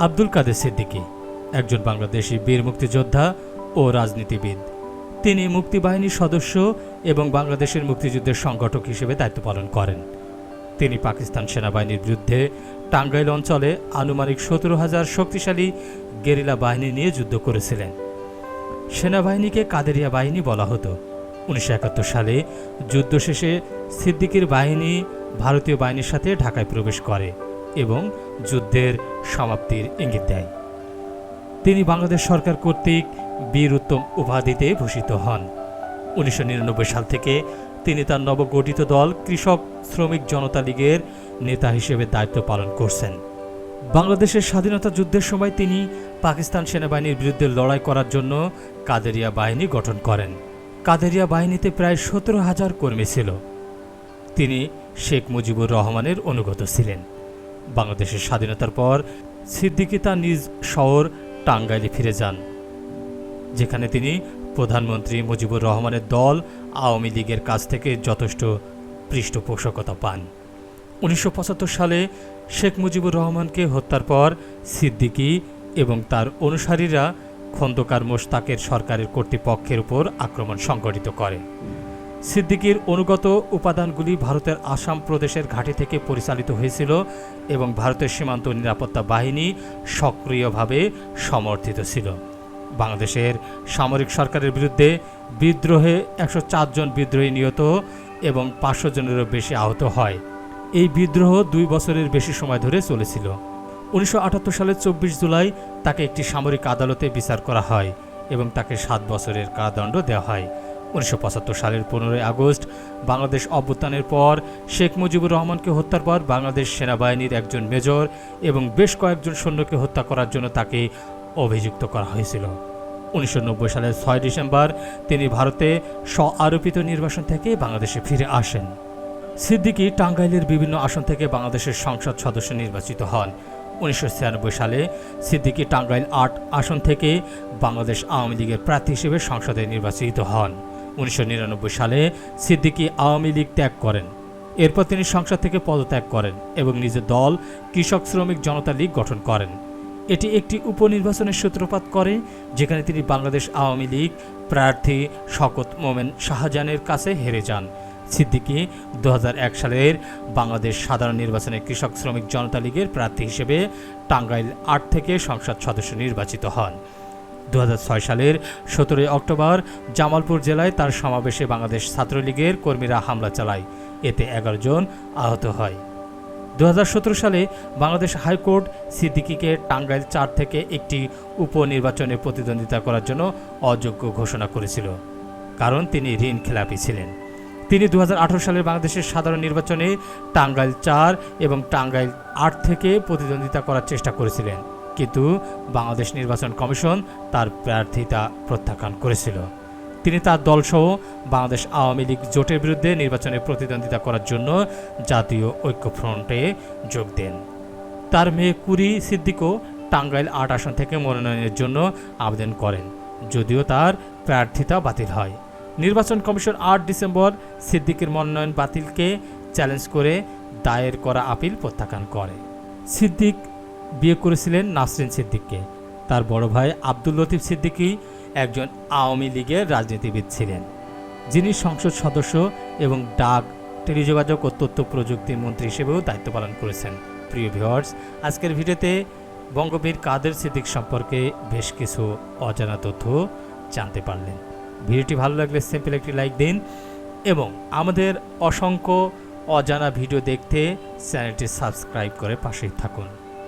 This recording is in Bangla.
আব্দুল কাদের সিদ্দিকী, একজন বাংলাদেশি বীর মুক্তিযোদ্ধা ও রাজনীতিবিদ। তিনি মুক্তিবাহিনীর সদস্য এবং বাংলাদেশের মুক্তিযুদ্ধের সংগঠক হিসেবে দায়িত্ব পালন করেন। তিনি পাকিস্তান সেনাবাহিনীর বিরুদ্ধে টাঙ্গাইল অঞ্চলে আনুমানিক সতেরো হাজার শক্তিশালী গেরিলা বাহিনী নিয়ে যুদ্ধ করেছিলেন। সেনাবাহিনীকে কাদেরিয়া বাহিনী বলা হতো। উনিশশো একাত্তর সালে যুদ্ধ শেষে সিদ্দিকির বাহিনী ভারতীয় বাহিনীর সাথে ঢাকায় প্রবেশ করে এবং যুদ্ধের সমাপ্তির ইঙ্গিত দেয়। তিনি বাংলাদেশ সরকার কর্তৃক বীর উত্তম উপাধিতে ভূষিত হন। উনিশশো নিরানব্বই সাল থেকে তিনি তার নবগঠিত দল কৃষক শ্রমিক জনতা লীগের নেতা হিসেবে দায়িত্ব পালন করছেন। বাংলাদেশের স্বাধীনতা যুদ্ধের সময় তিনি পাকিস্তান সেনাবাহিনীর বিরুদ্ধে লড়াই করার জন্য কাদেরিয়া বাহিনী গঠন করেন। কাদেরিয়া বাহিনীতে প্রায় সতেরো হাজার কর্মী ছিল। তিনি শেখ মুজিবুর রহমানের অনুগত ছিলেন। বাংলাদেশের স্বাধীনতার পর সিদ্দিকি তার নিজ শহর টাঙ্গাইলে ফিরে যান, যেখানে তিনি প্রধানমন্ত্রী মুজিবুর রহমানের দল আওয়ামী লীগের কাছ থেকে যথেষ্ট পৃষ্ঠপোষকতা পান। উনিশশো পঁচাত্তর সালে শেখ মুজিবুর রহমানকে হত্যার পর সিদ্দিকি এবং তার অনুসারীরা খন্দকার মোশতাকের সরকারের কর্তৃপক্ষের উপর আক্রমণ সংগঠিত করে। সিদ্দিকীর অনুগত উপাদানগুলি ভারতের আসাম প্রদেশের ঘাঁটি থেকে পরিচালিত হয়েছিল এবং ভারতের সীমান্ত নিরাপত্তা বাহিনী সক্রিয়ভাবে সমর্থিত ছিল। বাংলাদেশের সামরিক সরকারের বিরুদ্ধে বিদ্রোহে একশো জন বিদ্রোহী নিহত এবং পাঁচশো জনেরও বেশি আহত হয়। এই বিদ্রোহ দুই বছরের বেশি সময় ধরে চলেছিল। উনিশশো আটাত্তর সালের চব্বিশ জুলাই তাকে একটি সামরিক আদালতে বিচার করা হয় এবং তাকে সাত বছরের কারাদণ্ড দেওয়া হয়। উনিশশো পঁচাত্তর সালের পনেরোই আগস্ট বাংলাদেশ অভ্যুত্থানের পর শেখ মুজিবুর রহমানকে হত্যার পর বাংলাদেশ সেনাবাহিনীর একজন মেজর এবং বেশ কয়েকজন সৈন্যকে হত্যা করার জন্য তাকে অভিযুক্ত করা হয়েছিল। উনিশশো নব্বই সালের ছয় ডিসেম্বর তিনি ভারতে স্ব আরোপিত নির্বাসন থেকে বাংলাদেশে ফিরে আসেন। সিদ্দিকী টাঙ্গাইলের বিভিন্ন আসন থেকে বাংলাদেশের সংসদ সদস্য নির্বাচিত হন। উনিশশো ছিয়ানব্বই সালে সিদ্দিকী টাঙ্গাইল আট আসন থেকে বাংলাদেশ আওয়ামী লীগের প্রার্থী হিসেবে সংসদে নির্বাচিত হন। উনিশশো নিরানব্বই সালে সিদ্দিকী আওয়ামী লীগ ত্যাগ করেন। এরপর তিনি সংসদ থেকে পদত্যাগ করেন এবং নিজের দল কৃষক শ্রমিক জনতা লীগ গঠন করেন। এটি একটি উপনির্বাচনের সূত্রপাত করে, যেখানে তিনি বাংলাদেশ আওয়ামী লীগ প্রার্থী শকত মোমেন শাহজাহানের কাছে হেরে যান। সিদ্দিকী দু সালের বাংলাদেশ সাধারণ নির্বাচনে কৃষক শ্রমিক জনতা লীগের প্রার্থী হিসেবে টাঙ্গাইল আট থেকে সংসদ সদস্য নির্বাচিত হন। দু হাজার ছয় সালের সতেরোই অক্টোবর জামালপুর জেলায় তার সমাবেশে বাংলাদেশ ছাত্রলীগের কর্মীরা হামলা চালায়। এতে এগারো জন আহত হয়। দু হাজার সতেরো সালে বাংলাদেশ হাইকোর্ট সিদ্দিকীকে টাঙ্গাইল চার থেকে একটি উপনির্বাচনে প্রতিদ্বন্দ্বিতা করার জন্য অযোগ্য ঘোষণা করেছিল, কারণ তিনি ঋণ খেলাপি ছিলেন। তিনি দুহাজার আঠারো সালের বাংলাদেশের সাধারণ নির্বাচনে টাঙ্গাইল চার এবং টাঙ্গাইল আট থেকে প্রতিদ্বন্দ্বিতা করার চেষ্টা করেছিলেন। কিন্তু বাংলাদেশ নির্বাচন কমিশন তার প্রার্থিতা প্রত্যাখ্যান করেছিল। তিনি তার দলসহ বাংলাদেশ আওয়ামী লীগ জোটের বিরুদ্ধে নির্বাচনে প্রতিদ্বন্দ্বিতা করার জন্য জাতীয় ঐক্যফ্রন্টে যোগ দেন। তার মেয়ে কুরি সিদ্দিকও টাঙ্গাইল আট আসন থেকে মনোনয়নের জন্য আবেদন করেন, যদিও তার প্রার্থিতা বাতিল হয়। নির্বাচন কমিশন আট ডিসেম্বর সিদ্দিকের মনোনয়ন বাতিলকে চ্যালেঞ্জ করে দায়ের করা আপিল প্রত্যাখ্যান করে। সিদ্দিক বিয়ে করেছিলেন নাসরিন সিদ্দিককে। তার বড় ভাই আব্দুল লতিফ সিদ্দিকী একজন আওয়ামী লীগের রাজনীতিবিদ ছিলেন। যিনি সংসদ সদস্য এবং ডাক, টেলিযোগাযোগ ও তথ্য প্রযুক্তি মন্ত্রী হিসেবেও দায়িত্ব পালন করেছেন। প্রিয় ভিওয়ার্স আজকের ভিডিওতে বঙ্গবীর কাদের সিদ্দিক সম্পর্কে বেশ কিছু অজানা তথ্য জানতে পারলেন। ভিডিওটি ভালো লাগলে সিম্পল একটি লাইক দিন এবং আমাদের অসংখ্য অজানা ভিডিও দেখতে চ্যানেলটি সাবস্ক্রাইব করে পাশেই থাকুন।